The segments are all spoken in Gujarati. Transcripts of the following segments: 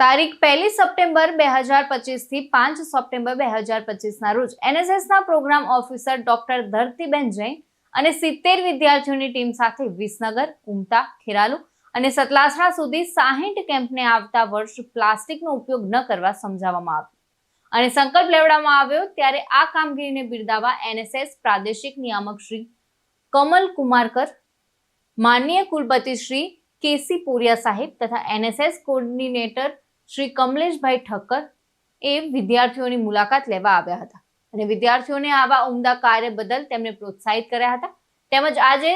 તારીખ પહેલી સપ્ટેમ્બર બે હજાર પચીસથી પાંચ સપ્ટેમ્બર બે હજાર પચીસના રોજ એનએસએસના programme officer doctor Dhartiben Jain અને સિત્તેર વિદ્યાર્થીઓની ટીમ સાથે વિસનગર ઉમતા ખેરાલુ અને સતલાસરા સુધી સાહીઠ કેમ્પને આવતા વર્ષ પ્લાસ્ટિકનો ઉપયોગ ન કરવા સમજાવવામાં આવ્યું. અને સંકલ્પ લેવડાવવામાં આવ્યો ત્યારે આ કામગીરીને બિરદાવવા એનએસએસ પ્રાદેશિક નિયામક શ્રી કમલ કુમારકર, માનનીય કુલપતિ શ્રી કેસી પુરિયા સાહેબ તથા એનએસએસ કોર્ડિનેટર શ્રી કમલેશભાઈ ઠક્કર એ વિદ્યાર્થીઓની મુલાકાત લેવા આવ્યા હતા. અને વિદ્યાર્થીઓને આવા ઉમદા કાર્ય બદલ તેમને પ્રોત્સાહિત કર્યા હતા. તેમજ આજે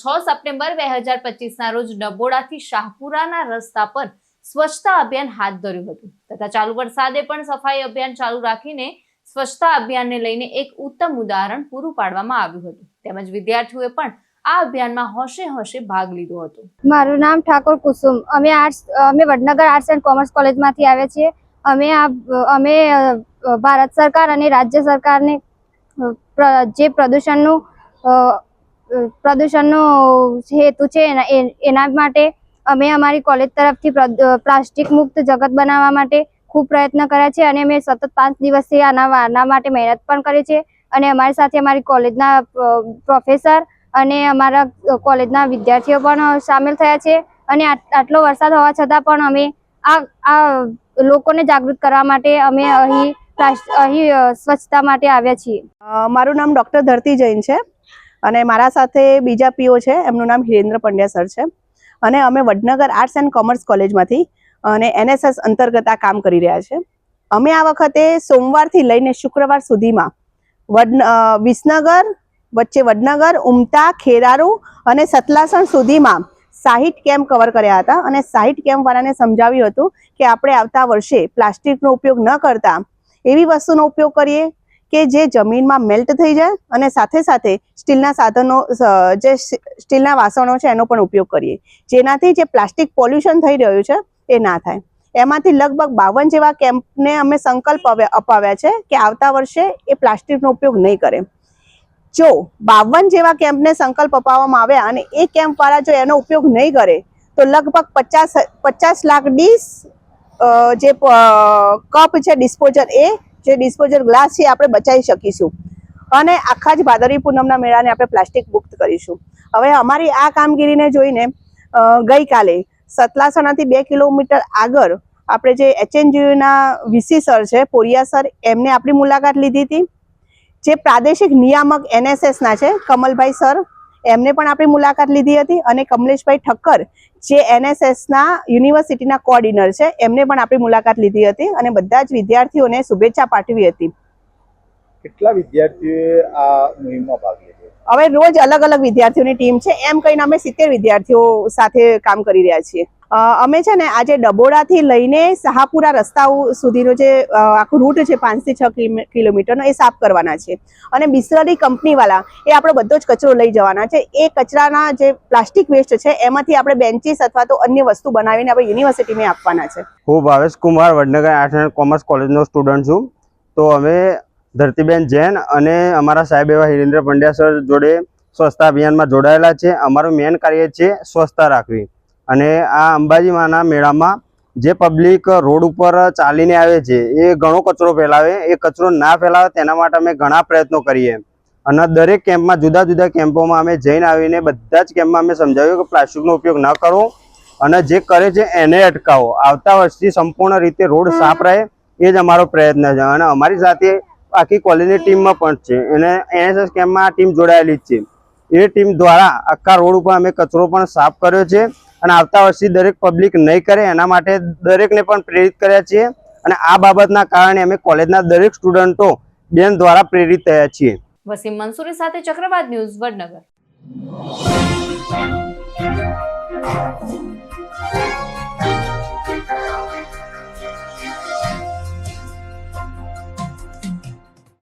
છ સપ્ટેમ્બર બે હજાર પચીસના રોજ ડબોડાથી શાહપુરાના રસ્તા પર સ્વચ્છતા અભિયાન હાથ ધર્યું હતું. તથા ચાલુ વરસાદે પણ સફાઈ અભિયાન ચાલુ રાખીને સ્વચ્છતા અભિયાનને લઈને એક ઉત્તમ ઉદાહરણ પૂરું પાડવામાં આવ્યું હતું. તેમજ વિદ્યાર્થીઓએ પણ આ અભિયાનમાં હોશે હોશે ભાગ લીધો હતો. મારું નામ ઠાકોર કુસુમ. અમે આર્ટ્સ અમે વડનગર આર્ટ્સ એન્ડ કોમર્સ કોલેજમાંથી આવ્યા છીએ. અમે આ, અમે ભારત સરકાર અને રાજ્ય સરકારને જે પ્રદૂષણનું પ્રદૂષણનો હેતુ છે એના માટે અમે અમારી કોલેજ તરફથી પ્લાસ્ટિક મુક્ત જગત બનાવવા માટે ખૂબ પ્રયત્ન કર્યા છે અને અમે સતત પાંચ દિવસથી આના આના માટે મહેનત પણ કરી છે. અને અમારી સાથે અમારી કોલેજના પ્રોફેસર અને અમારા કોલેજના વિદ્યાર્થીઓ પણ સામેલ થયા છે. અને આટ- આટલો વરસાદ હોવા છતાં પણ અમે આ આ લોકોને જાગૃત કરવા માટે અમે અહીં અહીં સ્વચ્છતા માટે આવ્યા છીએ. મારું નામ ડૉક્ટર ધરતી જૈન છે અને મારા સાથે બીજા પીઓ છે. એમનું નામ હિરેન્દ્ર પંડ્યા સર છે. અને અમે વડનગર આર્ટ્સ એન્ડ કોમર્સ કોલેજમાંથી અને એનએસએસ અંતર્ગત આ કામ કરી રહ્યા છે. અમે આ વખતે સોમવારથી લઈને શુક્રવાર સુધીમાં વડ વિસનગર વચ્ચે વડનગર ઉમતા ખેરારુ અને સતલાસણ સુધીમાં સાહીઠ કેમ્પ કવર કર્યા હતા અને સાહીઠ કેમ્પવાળાને સમજાવ્યું હતું કે આપણે આવતા વર્ષે પ્લાસ્ટિકનો ઉપયોગ ન કરતા એવી વસ્તુનો ઉપયોગ કરીએ કે જે જમીનમાં મેલ્ટ થઈ જાય અને સાથે સાથે સ્ટીલના સાધનો જે સ્ટીલના વાસણો છે એનો પણ ઉપયોગ કરીએ. જેનાથી જે પ્લાસ્ટિક પોલ્યુશન થઈ રહ્યું છે એ ના થાય. એમાંથી લગભગ બાવન જેવા કેમ્પને અમે સંકલ્પ અપાવ્યા છે કે આવતા વર્ષે એ પ્લાસ્ટિકનો ઉપયોગ નહીં કરે. જો બાવન જેવા કેમ્પને સંકલ્પ અપાવવામાં આવ્યા અને એ કેમ્પ વાળા જો એનો ઉપયોગ નહીં કરે, તો લગભગ પચાસ પચાસ લાખ ડીશ જે કપ છે ડિસ્પોઝર, એ જે ડિસ્પોઝર ગ્લાસ છે આપણે બચાવી શકીશું. અને આખા જ ભાદરવી પૂનમના મેળાને આપણે પ્લાસ્ટિક મુક્ત કરીશું. હવે અમારી આ કામગીરીને જોઈને ગઈકાલે સતલાસણાથી બે કિલોમીટર આગળ આપણે જે એચએનજીયુના વીસી સર છે, પોરિયા સર, એમને આપણી મુલાકાત લીધી હતી. જે પ્રાદેશિક નિયામક એનએસએસના છે કમલભાઈ સર એમને પણ આપણી મુલાકાત લીધી હતી અને કમલેશભાઈ ઠક્કર જે એનએસએસના યુનિવર્સિટીના કોઓર્ડિનર છે એમને પણ આપણી મુલાકાત લીધી હતી અને બધા જ વિદ્યાર્થીઓને શુભેચ્છા પાઠવી હતી. કેટલા વિદ્યાર્થીઓએ આ મુહિમમાં ભાગ લીધો? હવે રોજ અલગ અલગ વિદ્યાર્થીઓની ટીમ છે એમ કહીને અમે સિત્તેર વિદ્યાર્થીઓ સાથે કામ કરી રહ્યા છીએ. અમે છે ને આજે ડબોડાથી લઈને શાહપુરા રસ્તાઓ સુધીનો જે આખું રૂટ છે પાંચથી છ કિલોમીટરનો એ સાફ કરવાના છે. અને બિસ્લરી કંપનીવાળા એ આપણો બધો જ કચરો લઈ જવાના છે. એ કચરાના જે પ્લાસ્ટિક વેસ્ટ છે એમાંથી આપણે બેન્ચીસ અથવા તો અન્ય વસ્તુ બનાવીને આપણે યુનિવર્સિટીને આપવાના છે. હું Bhavesh Kumar, Vadnagar arts and commerce કોલેજનો student છું. તો અમે ધરતીબેન જૈન અને અમારા સાહેબ એવા હિરેન્દ્ર પંડ્યા સર જોડે સ્વચ્છતા અભિયાનમાં જોડાયેલા છે. અમારું મેન કાર્ય છે સ્વચ્છતા રાખવી. અને આ અંબાજીમાંના મેળામાં જે પબ્લિક રોડ ઉપર ચાલીને આવે છે એ ઘણો કચરો ફેલાવે એ કચરો ના ફેલાવે તેના માટે અમે ઘણા પ્રયત્નો કરીએ. અને દરેક કેમ્પમાં જુદા જુદા કેમ્પોમાં અમે જઈને આવીને બધા જ કેમ્પમાં અમે સમજાવ્યું કે પ્લાસ્ટિકનો ઉપયોગ ન કરો અને જે કરે છે એને અટકાવો. આવતા વર્ષથી સંપૂર્ણ રીતે રોડ સાફ રહે એ જ અમારો પ્રયત્ન છે. અને અમારી સાથે આખી કોલેજની ટીમમાં પણ છે. અને એનએસએસ કેમ્પમાં આ ટીમ જોડાયેલી જ છે. એ ટીમ દ્વારા આખા રોડ ઉપર અમે કચરો પણ સાફ કર્યો છે. અને આવતા વર્ષથી દરેક પબ્લિક નહીં કરે, એના માટે દરેકને પણ પ્રેરિત કર્યા છીએ. અને આ બાબતના કારણે અમે કોલેજના દરેક સ્ટુડન્ટો બેન દ્વારા પ્રેરિત થયા છીએ. વસીમ મંસૂરી સાથે ચક્રવાત ન્યૂઝ વડનગર.